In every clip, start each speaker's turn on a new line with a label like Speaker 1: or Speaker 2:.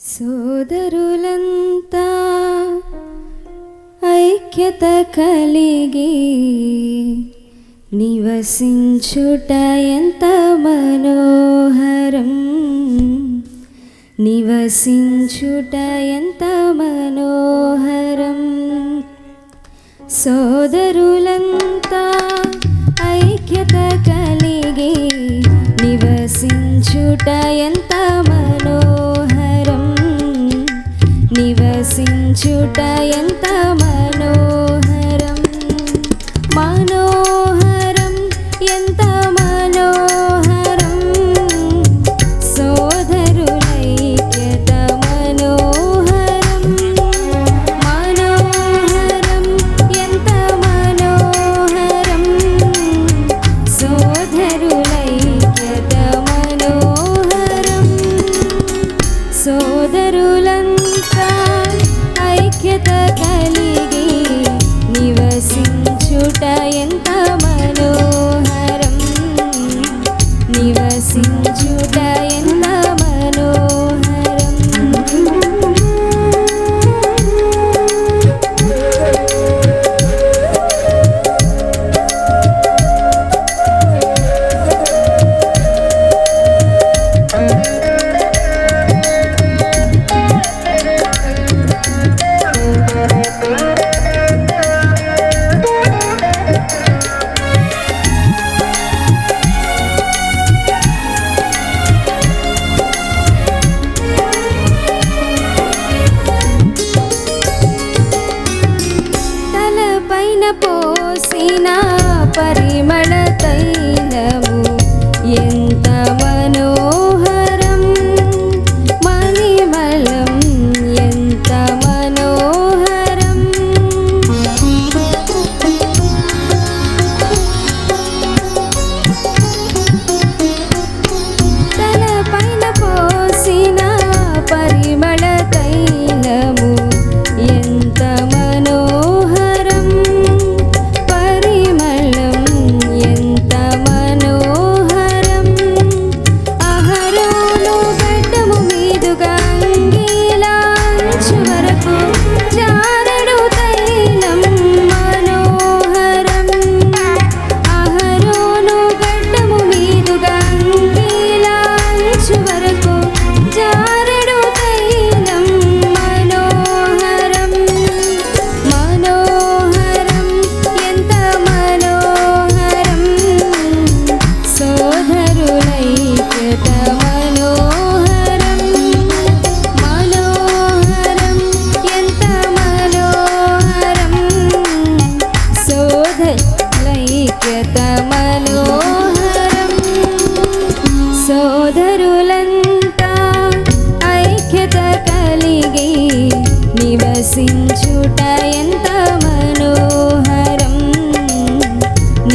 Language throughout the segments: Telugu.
Speaker 1: సోదరులంతా ఐక్యత కలిగి నివసించుట ఎంత మనోహరం. నివసించుట ఎంత మనోహరం. సోదరులంతా ఐక్యత కలిగి నివసించుట ఎంత लोटयन्त मनोहरं मनोहरं यन्त मनोहरं सोदरुलैक्यत मनोहरं मनोहरं यन्त मनोहरं सोदरुलैक्यत मनोहरं सोदर I see you dying. பரிமளத்தை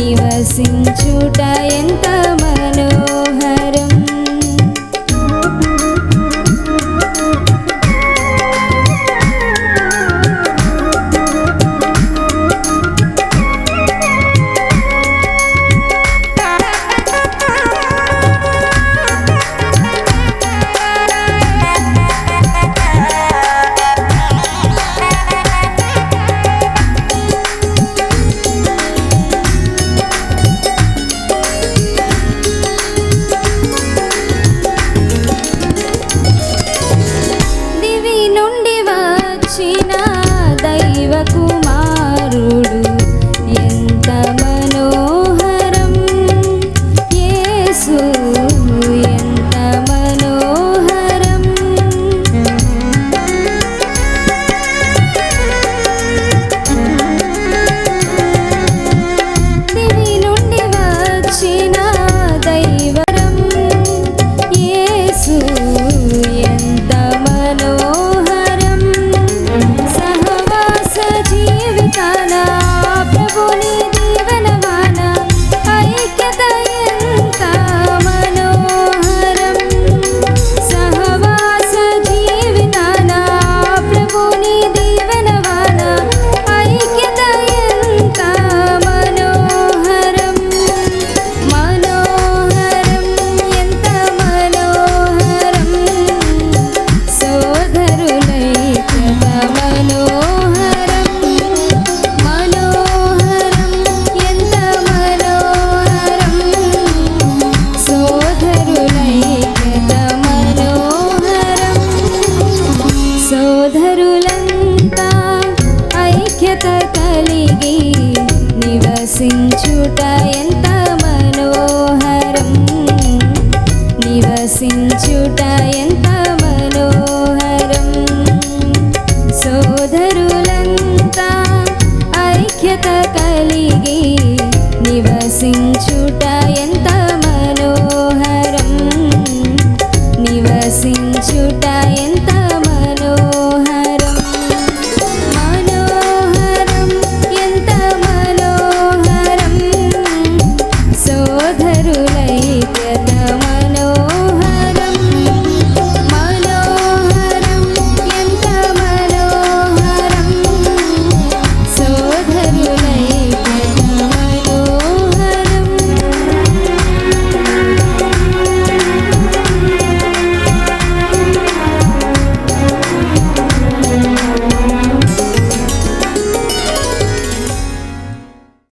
Speaker 1: నివసించుట ఎంత మనో Jesus. నివసించుట ఎంత మనోహరం. నివసించుట ఎంత మనోహరం. సోదరులంతా ఐక్యత కలిగి నివసించుట